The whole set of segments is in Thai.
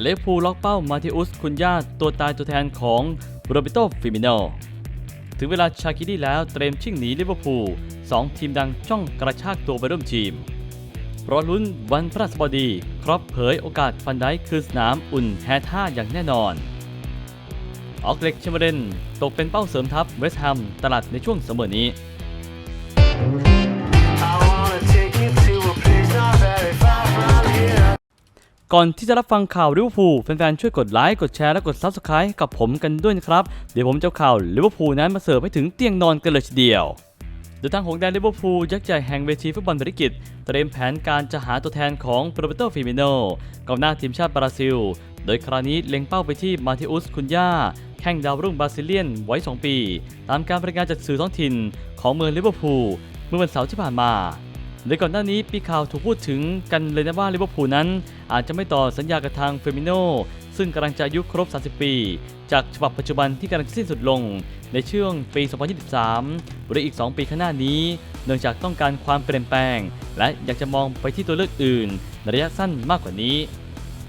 เลฟพูล็อกเป้ามาติอุสคุณย่าตัวตายตัวแทนของโรเบโตฟิมิโนถึงเวลาชาคิดีแล้วเตรียมชิ่งหนีลิเวอร์พูลสองทีมดังจ้องกระชากตัวไปร่วมทีมรอลุ้นวันพฤหัสบดีครอปเผยโอกาสฟันได้คืนสนามอุ่นแฮท่าอย่างแน่นอน ออกเล็กเชมเบอร์เรนตกเป็นเป้าเสริมทัพเวสต์แฮมตลาดในช่วงเสมอนี้ ก่อนที่จะรับฟังข่าวลิเวอร์พูลแฟนๆช่วยกดไลค์กดแชร์และกด Subscribe ให้กับผมกันด้วยนะครับ เดี๋ยวผมจะเอาข่าวลิเวอร์พูลนั้นมาเสิร์ฟให้ถึงเตียงนอนกันเลยทีเดียวโดยทางหงแดนลิเวอร์พูลยักษ์ใหญ่แห่งเวทีฟุตบอลบริกิตเตรียมแผนการจะหาตัวแทนของโรเบโตฟิมิโนกองหน้าทีมชาติบราซิล โดยคราวนี้เล็งเป้าไปที่มาติอุสคุนย่าแข้งดาวรุ่งบราซิเลียนไว้ 2 ปี ตามการรายงานจากสื่อท้องถิ่นของเมืองลิเวอร์พูลเมื่อวันเสาร์ที่ผ่านมา โดยก่อนหน้านี้ปีข่าวถูกพูดถึงกันเลยนะว่าลิเวอร์พูลนั้น อาจจะไม่ต่อสัญญากับทางเฟมิโนซึ่งกำลังจะอายุครบ 30 ปี จากฉบับปัจจุบันที่กำลังสิ้นสุดลง ในช่วงปี 2023 หรืออีก 2 ปีข้างหน้านี้ เนื่องจากต้องการความเปลี่ยนแปลง และอยากจะมองไปที่ตัวเลือกอื่นในระยะสั้นมากกว่านี้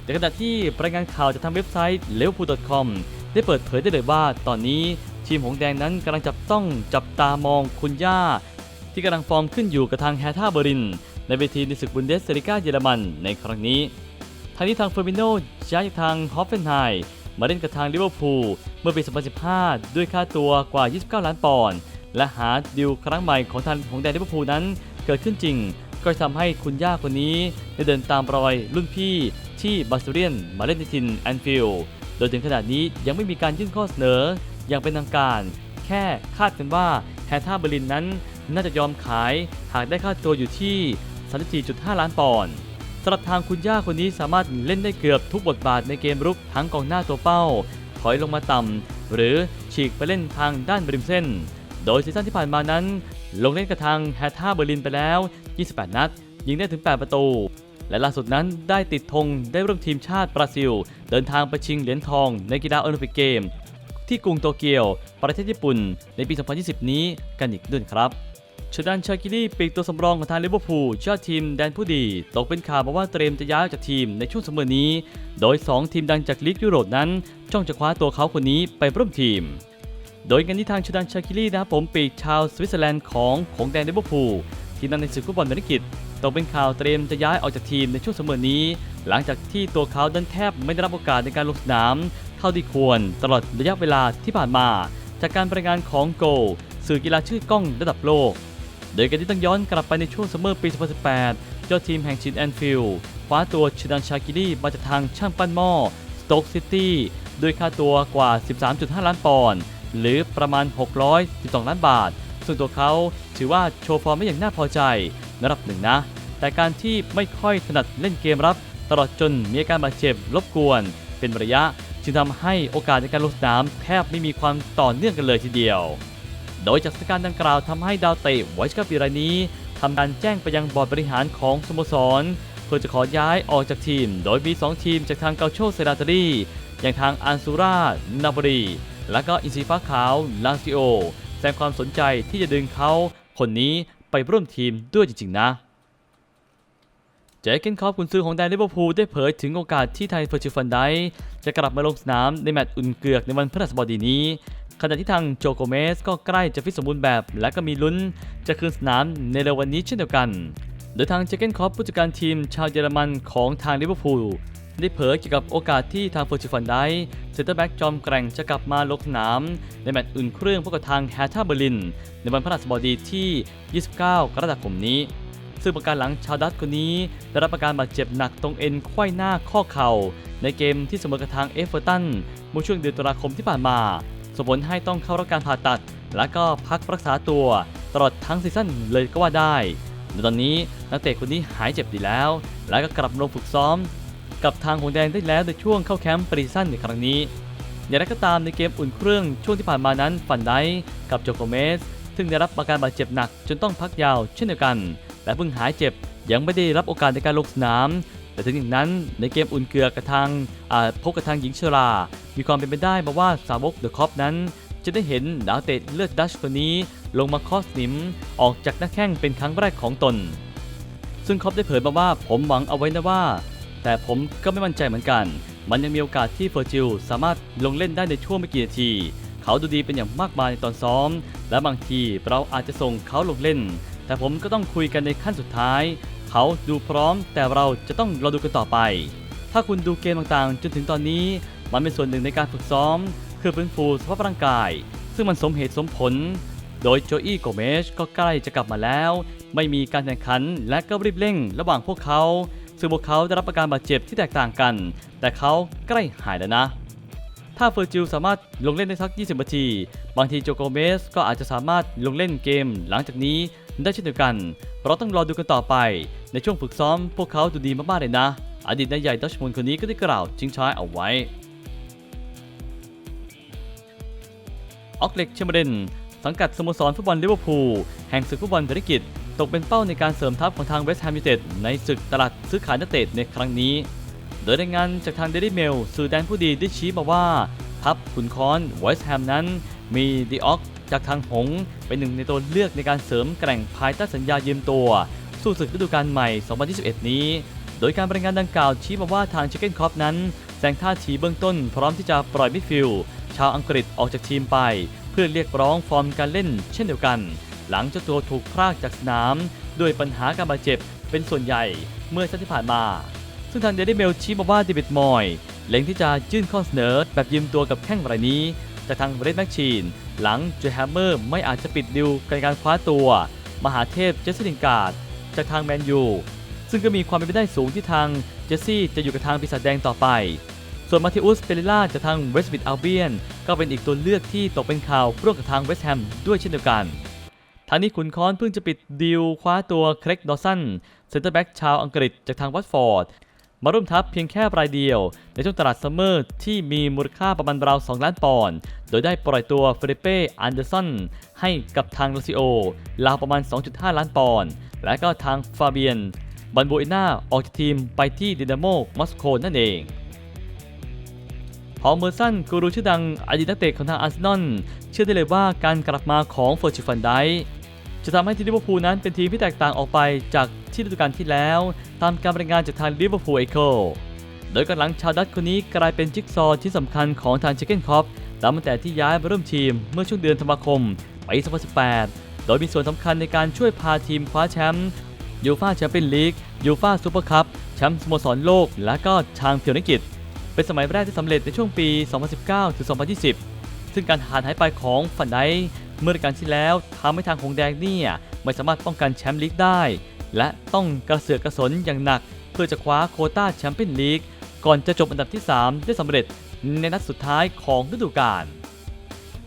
ในขณะที่รายงานข่าวจากทางเว็บไซต์ liverpool.com ได้เปิดเผยได้เลยว่าตอนนี้ทีมหงแดงนั้นกำลังจับต้องจับตามองคุณย่า ที่กำลังฟอร์มขึ้นอยู่กับทางแฮท่าเบอริน ในเวทีในศึกบุนเดสเซริก้าเยอรมันในครั้งนี้ทางนี้ทางเฟอร์มิโนย้ายจากทางฮอฟเฟนไฮม์มาเล่นกับทางลิเวอร์พูลเมื่อปี 2015 ด้วยค่าตัวกว่า 29 ล้านปอนด์และหาดิวครั้งใหม่ของทางของแดนลิเวอร์พูลนั้นเกิดขึ้นจริง ก็ทำให้คุณย่าคนนี้ได้เดินตามรอยรุ่นพี่ที่บาสเรียนมาเล่นในทินแอนฟิลด์โดยถึงขนาดนี้ยังไม่มีการยื่นข้อเสนออย่างเป็นทางการ แค่คาดกันว่าแฮท่าเบอร์ลินนั้น น่าจะยอมขายหากได้ค่าตัวอยู่ที่ 34.5 ล้านปอนด์สำหรับทางคุณย่าคนนี้สามารถเล่นได้เกือบทุกบทบาทในเกมรุกทั้งกองหน้าตัวเป้า ถอยลงมาต่ำ หรือฉีกไปเล่นทางด้านริมเส้น โดยซีซั่นที่ผ่านมานั้น ลงเล่นกับทางแฮท่าเบอร์ลินไปแล้ว 28 นัด ยิงได้ถึง 8 ประตู และล่าสุดนั้นได้ติดธงได้ร่วมทีมชาติบราซิล เดินทางไปชิงเหรียญทองในกีฬาโอลิมปิกเกม ที่กรุงโตเกียว ประเทศญี่ปุ่น ในปี 2020 นี้กันอีกด้วยครับ ชดันชากิลี่ปีกตัวสำรองของทางลิเวอร์พูลยอดทีมแดนผู้ดี ตกเป็นข่าวมาว่าเตรียมจะย้ายออกจากทีมในช่วงเสมอนี้ โดย 2 ทีมดังจากลีกยุโรปนั้น จ้องจะคว้าตัวเขาคนนี้ไปร่วมทีม โดยกันที่ทางชดันชาคิลี่นะครับผมปีกชาวสวิตเซอร์แลนด์ของของแดนลิเวอร์พูลทีมนั้นในศึกฟุตบอลเมริกิตตกเป็นข่าวเตรียมจะย้ายออกจากทีมในช่วงเสมอนี้ หลังจากที่ตัวเขาดันแทบไม่ได้รับโอกาสในการลงสนาม เท่าที่ควรตลอดระยะเวลาที่ผ่านมา จากการรายงานของโกลสื่อกีฬาชื่อกล้องระดับโลก โดยกันที่ต้องย้อนกลับไปในช่วงซัมเมอร์ปี 2018ยอดทีมแห่งชินแอนฟิลด์คว้าตัวชิดันชากิลีมาจากทางช่างปั้นหม้อสโต๊กซิตี้ด้วยค่าตัวกว่า 13.5 ล้านปอนด์หรือประมาณ 612 ล้านบาทซึ่งตัวเขาถือว่าโชว์ฟอร์มไม่อย่างน่าพอใจระดับหนึ่งนะ แต่การที่ไม่ค่อยถนัดเล่นเกมรับ ตลอดจนมีอาการบาดเจ็บรบกวน เป็นระยะ จึงทำให้โอกาสในการลงสนามแทบไม่มีความต่อเนื่องกันเลยทีเดียว โดยจากสถานการณ์ดังกล่าวทำให้ดาวเตะไวชกับปีรายนี้ทำการแจ้งไปยังบอร์ดบริหารของสโมสร เพื่อจะขอย้ายออกจากทีม โดยมี 2 ทีมจากทางเกาโชเซราตรีอย่างทางอันซูรา นาบรี และก็อินซีฟ้าขาวลาซิโอ แสดงความสนใจที่จะดึงเขาคนนี้ไปร่วมทีมด้วยจริง ๆ นะเจเกนคอปกุนซือของแดนลิเวอร์พูลได้เผยถึงโอกาสที่ไทยเฟอร์ชิฟันไดจะกลับมาลงสนามในแมตช์อุ่นเกือกในวันพฤหัสบดีนี้ ขณะที่ทางโจโกเมสก็ใกล้จะฟิตสมบูรณ์แบบ และก็มีลุ้นจะคืนสนามในเร็ววันนี้เช่นเดียวกัน โดยทางเจเกนคอปผู้จัดการทีมชาวเยอรมันของทางลิเวอร์พูลได้เผยเกี่ยวกับโอกาสที่ทางเฟอร์ชิฟันไดเซนเตอร์แบ็กจอมแกร่งจะกลับมาลงสนาม ในแมตช์อุ่นเครื่องพบกับทางแฮท่าเบอร์ลิน ในวันพฤหัสบดีที่ 29 กรกฎาคมนี้ ซึ่งประการหลังชาวดัตคนนี้ ได้รับอาการบาดเจ็บหนักตรงเอ็นไขว้หน้าข้อเข่า ในเกมที่เสมอกับทางเอฟเวอร์ตันเมื่อช่วงเดือนตุลาคมที่ผ่านมา ส่งผลให้ต้องเข้ารับการผ่าตัด และก็พักรักษาตัวตลอดทั้งซีซั่นเลยก็ว่าได้ในตอนนี้นักเตะคนนี้หายเจ็บดีแล้ว และก็กลับลงฝึกซ้อม กับทางหงแดงได้แล้วในช่วงเข้าแคมป์ปรีซั่นในครั้งนี้อย่างไรก็ตามในเกมอุ่นเครื่องช่วงที่ผ่านมานั้นฟันไดกับโจโกเมส ซึ่งได้รับอาการบาดเจ็บหนักจนต้องพักยาวเช่นเดียวกัน และเพิ่งหายเจ็บยังไม่ได้รับโอกาสในการลงสนาม แต่ถึงอย่างนั้นในเกมอุ่นเกลือกับทางอ่าพบกับทางหญิงชรา มีความเป็นไปได้มาว่าสาวกเดอะคอปนั้น จะได้เห็นดาวเตะเลือดดัชคนนี้ ลงมาคอสนิมออกจากหน้าแข้งเป็นครั้งแรกของตน ซึ่งคอปได้เผยมาว่าผมหวังเอาไว้นะว่า แต่ผมก็ไม่มั่นใจเหมือนกัน มันยังมีโอกาสที่เฟอร์จิลสามารถลงเล่นได้ในช่วงไม่กี่นาทีเขาดูดีเป็นอย่างมากมายในตอนซ้อม และบางทีเราอาจจะส่งเขาลงเล่น แต่ผมก็ต้องคุยกันในขั้นสุดท้าย เขาดูพร้อมแต่เราจะต้องรอดูกันต่อไป ถ้าคุณดูเกมต่างๆ จนถึงตอนนี้ มันเป็นส่วนหนึ่งในการฝึกซ้อม คือฟื้นฟูสภาพร่างกาย ซึ่งมันสมเหตุสมผล โดยโจอี้โกเมชก็ใกล้จะกลับมาแล้ว ไม่มีการแข่งขันและก็รีบเร่งระหว่างพวกเขา ซึ่งพวกเขาได้รับอาการบาดเจ็บที่แตกต่างกัน แต่เขาใกล้หายแล้วนะถ้าเฟอร์จิลสามารถลงเล่นได้สัก 20 นาที บางทีโจโกเมสก็อาจจะสามารถลงเล่นเกมหลังจากนี้ ได้เช่นเดียวกัน เราต้องรอดูกันต่อไป ในช่วงฝึกซ้อมพวกเขาดูดีมากๆเลยนะ อดีตนายใหญ่ดัชมนคนนี้ก็ได้กล่าวทิ้งท้ายเอาไว้ ออกเล็กเชมเบอร์เดนสังกัดสโมสรฟุตบอลลิเวอร์พูลแห่งศึกฟุตบอลธุรกิจ ตกเป็นเป้าในการเสริมทัพของทางเวสต์แฮมยูไนเต็ดในศึกตลาดซื้อขายนักเตะในครั้งนี้ โดยรายงานจากทางเดลิเมลสื่อแดนผู้ดีได้ชี้มาว่า ทัพขุนค้อนเวสต์แฮมนั้นมีดีออก จากทางหงเป็นหนึ่งในตัวเลือกในการเสริมแกร่งภายใต้สัญญายืมตัว สู้ศึกฤดูกาลใหม่ 2021 นี้ โดยการบรายงานดังกล่าวชี้มาว่าทางชิคเก้นคอปนั้นแสดงท่าทีเบื้องต้นพร้อมที่จะปล่อยมิดฟิลด์ชาวอังกฤษออกจากทีมไป เพื่อเรียกร้องฟอร์มการเล่น เช่นเดียวกัน หลังเจ้าตัวถูกพรากจากสนาม ด้วยปัญหาการบาดเจ็บเป็นส่วนใหญ่เมื่อสัปดาห์ที่ผ่านมา ซึ่งทางเดลิเมลชี้มาว่าเดวิดมอยเล็งที่จะยื่นข้อเสนอแบบยืมตัวกับแข้งรายนี้จากทางเรดแมชชีน หลังเจแฮมเมอร์ไม่อาจจะปิดดิวในการคว้าตัว มหาเทพเจสซินการ์ดจากทางแมนยู ซึ่งก็มีความเป็นไปได้สูงที่ทางเจสซี่จะอยู่กับทางปีศาจแดงต่อไป ส่วนมาธิอุสเปเรล่าจากทางเวสต์บิดอัลเบียนก็เป็นอีกตัวเลือกที่ตกเป็นข่าวร่วมกับทางเวสต์แฮมด้วยเช่นเดียวกันทางนี้ขุนค้อนเพิ่งจะปิดดีลคว้าตัวเครกดอสันเซนเตอร์แบ็กชาวอังกฤษจากทางวัตฟอร์ด มาร่วมทัพเพียงแค่รายเดียว ในช่วงตลาดซัมเมอร์ที่มีมูลค่าประมาณราว 2 ล้านปอนด์ โดยได้ปล่อยตัวเฟรเป้ อันเดอร์สันให้กับทางลาซิโอราวประมาณ 2.5 ล้านปอนด์ และก็ทางฟาเบียน บันโบอิน่าออกจากทีมไปที่ดินาโมมอสโกนั่นเองพอเมอร์สันกูรูชื่อดังอดีตนักเตะของทางอาร์เซนอลเชื่อได้เลยว่าการกลับมาของเฟอร์จิฟันได จะทำให้ทีมลิเวอร์พูลนั้นเป็นทีมที่แตกต่างออกไปจากที่ฤดูกาลที่แล้ว ตามการรายงานจากทางลิเวอร์พูลเอโคโดยกำลังชาวดัตช์คนนี้กลายเป็นจิ๊กซอว์ที่สำคัญของทางเชคเกนคอปตั้งแต่ที่ย้ายมาร่วมทีมเมื่อช่วงเดือนธันวาคมปี2018 โดยมีส่วนสำคัญในการช่วยพาทีมคว้าแชมป์ยูฟาแชมเปี้ยนลีกยูฟาซูเปอร์คัพแชมป์สโมสรโลก และก็ทางเพียวนิกิจเป็นสมัยแรกที่สำเร็จในช่วงปี 2019-2020 ซึ่งการหายหายไปของฟันได เมื่อกาลที่แล้วทำให้ทางหงแดงเนี่ยไม่สามารถป้องกันแชมป์ลีกได้ และต้องกระเสือกกระสนอย่างหนัก เพื่อจะคว้าโคต้าแชมเปี้ยนลีกก่อนจะจบอันดับที่ 3 ได้สำเร็จในนัดสุดท้ายของฤดูกาล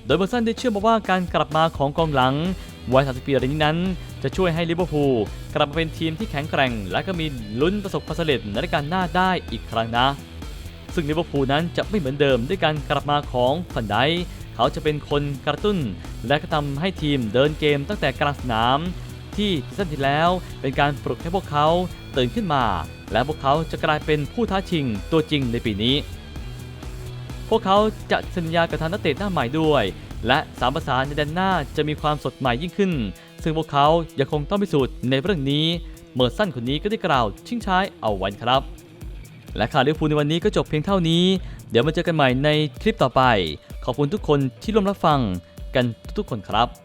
โดยเบอร์ซันได้เชื่อมาว่าการกลับมาของกองหลังวัย30ปีรายนี้นั้น จะช่วยให้ลิเวอร์พูลกลับมาเป็นทีมที่แข็งแกร่ง และก็มีลุ้นประสบความสำเร็จในรายการหน้าได้อีกครั้งนะ ซึ่งลิเวอร์พูลนั้นจะไม่เหมือนเดิมด้วยการกลับมาของฟันได เขาจะเป็นคนกระตุ้น และก็ทำให้ทีมเดินเกมตั้งแต่กลางสนาม ที่ซีซั่นที่แล้วเป็นการปลุกให้พวกเขาตื่นขึ้นมา และพวกเขาจะกลายเป็นผู้ท้าชิงตัวจริงในปีนี้ พวกเขาจะสัญญากับทางนักเตะหน้าใหม่ด้วย และสามภาษานในแดนหน้าจะมีความสดใหม่ยิ่งขึ้น ซึ่งพวกเขายังคงต้องพิสูจน์ในเรื่องนี้เมอร์สันคนนี้ก็ได้กล่าวชิงช้ายเอาไว้ครับ และข่าวลิเวอร์พูลในวันนี้ก็จบเพียงเท่านี้ เดี๋ยวมาเจอกันใหม่ในคลิปต่อไป ขอบคุณทุกคนที่ร่วมรับฟังกันทุกๆคนครับ